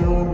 your